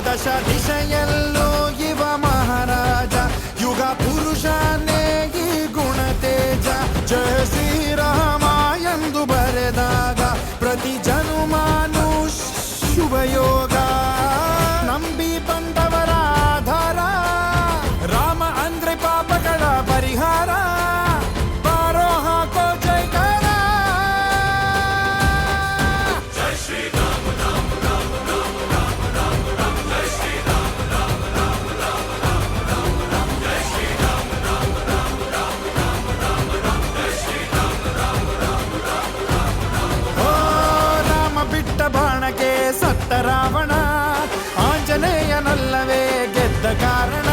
దశ దిశయల్లో యువ మహారాజ యుగ పురుషానే ఈ గుణ తేజ జయ శ్రీరామాయందు బరదాగా ప్రతి జనుమాను శుభయో ராவணா ஆஞ்சநேய நல்லவே கெத்த காரண